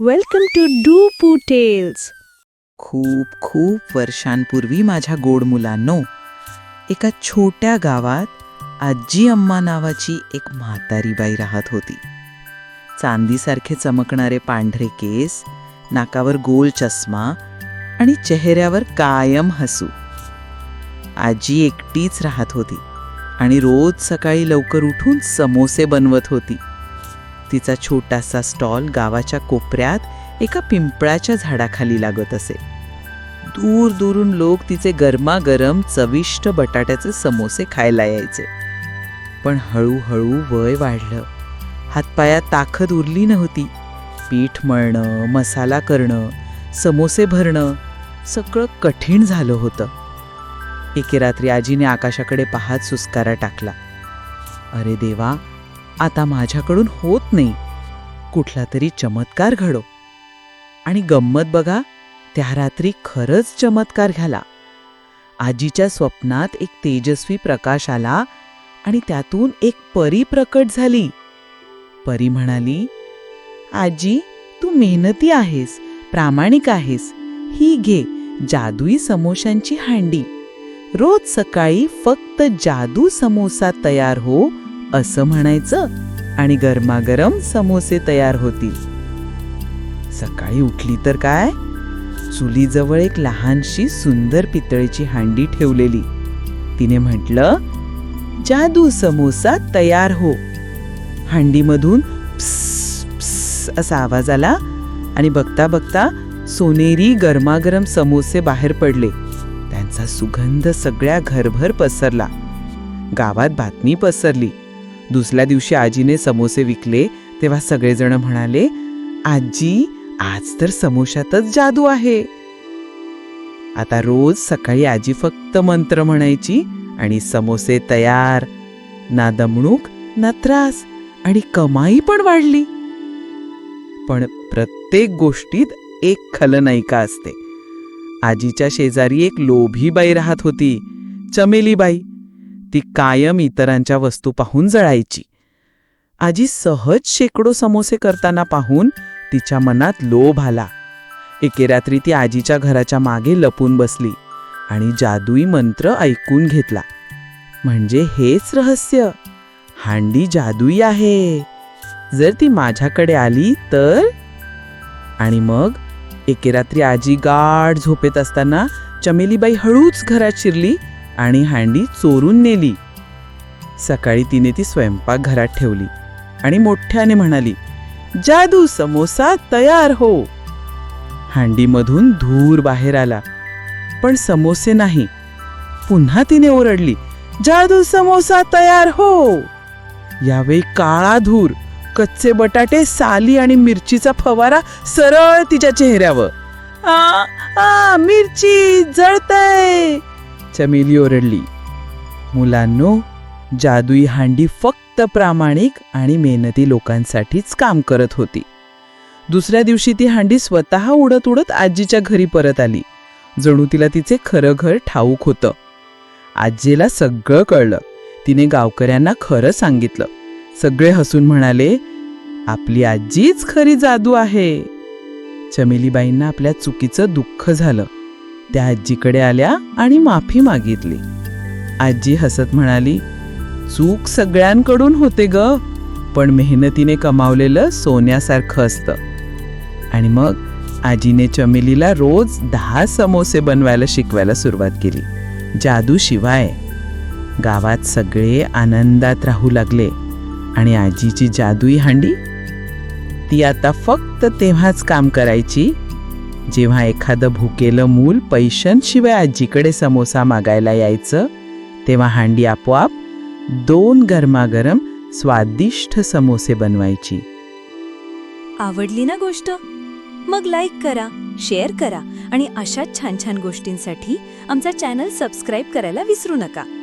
Welcome to डू पू tales खूप खूप वर्षांपूर्वी माझ्या गोड मुलांनो एका छोट्या गावात आजी अम्मा नावाची एक म्हातारी बाई राहत होती. चांदीसारखे चमकणारे पांढरे केस नाकावर गोल चष्मा आणि चेहऱ्यावर कायम हसू. आजी एकटीच राहत होती आणि रोज सकाळी लवकर उठून समोसे बनवत होती. तिचा छोटासा स्टॉल गावाच्या कोपऱ्यात एका पिंपळाच्या झाडाखाली लागत असे. दूर दूरून लोक तिचे गरमागरम चविष्ट बटाट्याचे समोसे खायला यायचे. पण हळूहळू वय वाढलं. हातपायात ताकद उरली नव्हती. पीठ मळणं मसाला करणं समोसे भरणं सगळं कठीण झालं होतं. एके रात्री आजीने आकाशाकडे पाहत सुस्कारा टाकला. अरे देवा आता माझ्याकडून होत नाही. कुठला तरी चमत्कार घडो. आणि गंमत बघा त्या रात्री खरंच चमत्कार झाला आजीच्या स्वप्नात एक तेजस्वी प्रकाश आला आणि त्यातून एक परी प्रकट झाली. परी म्हणाली आजी तू मेहनती आहेस प्रामाणिक आहेस. ही घे जादुई समोशांची हांडी. रोज सकाळी फक्त जादू समोसा तयार हो असं म्हणायचं आणि गरमागरम समोसे तयार होतील. सकाळी उठली तर काय? चुलीजवळ एक लहानशी सुंदर पितळेची हांडी ठेवलेली. तिने म्हटलं जादू समोसा तयार हो. हांडीमधून असा आवाज आला आणि बघता बघता सोनेरी गरमागरम समोसे बाहेर पडले. त्यांचा सुगंध सगळ्या घरभर पसरला. गावात बातमी पसरली. दुसऱ्या दिवशी आजीने समोसे विकले तेव्हा सगळेजण म्हणाले आजी आज तर समोशातच जादू आहे. आता रोज सकाळी आजी फक्त मंत्र म्हणायची आणि समोसे तयार ना दमणूक ना त्रास आणि कमाई पण वाढली. पण प्रत्येक गोष्टीत एक खलनायिका असते. आजीच्या शेजारी एक लोभी बाई राहत होती चमेली बाई ती कायम इतरांच्या वस्तू पाहून जळायची. आजी सहज शेकडो समोसे करताना पाहून तिच्या मनात लोभ आला. एके रात्री ती आजीच्या घराच्या मागे लपून बसली आणि जादुई मंत्र ऐकून घेतला. म्हणजे हेच रहस्य हांडी जादुई आहे. जर ती माझ्याकडे आली तर? आणि मग एके रात्री आजी गाढ झोपेत असताना चमेलीबाई हळूच घरात शिरली आणि हांडी चोरून नेली. सकाळी तिने ती स्वयंपाकघरात ठेवली आणि मोठ्याने म्हणाली जादू समोसा तयार हो. हांडीमधून धूर बाहेर आला पण समोसे नाही. पुन्हा तिने ओरडली जादू समोसा तयार हो. यावेळी काळा धूर कच्चे बटाटे साली आणि मिरचीचा फवारा सरळ तिच्या चेहऱ्यावर. आ, आ, मिरची जळतय. चमेली ओरडली. मुलांनो जादुई हांडी फक्त प्रामाणिक आणि मेहनती लोकांसाठीच काम करत होती. दुसऱ्या दिवशी ती हांडी स्वतः उडत उडत आजीच्या घरी परत आली. जणू तिला तिचे खरं घर ठाऊक होतं. आजीला सगळं कळलं. तिने गावकऱ्यांना खरं सांगितलं. सगळे हसून म्हणाले आपली आजीच खरी जादू आहे. चमेलीबाईंना आपल्या चुकीचं दुःख झालं. त्या आजीकडे आल्या आणि माफी मागितली. आजी हसत म्हणाली चूक सगळ्यांकडून होते ग पण मेहनतीने कमावलेलं सोन्यासारखं असतं. आणि मग आजीने चमेलीला रोज दहा समोसे बनवायला शिकवायला सुरुवात केली. जादू शिवाय. गावात सगळे आनंदात राहू लागले. आणि आजीची जादुई हांडी? ती आता फक्त तेव्हाच काम करायची जेव्हा एखादं भुकेलं मूल पैशांशिवाय आजीकडे समोसा मागायला यायचं तेव्हा हांडी आपोआप दोन गरमागरम स्वादिष्ट समोसे बनवायची. आवडली ना गोष्ट? मग लाईक करा शेअर करा आणि अशाच छान छान गोष्टींसाठी आमचा चॅनल सबस्क्राईब करायला विसरू नका.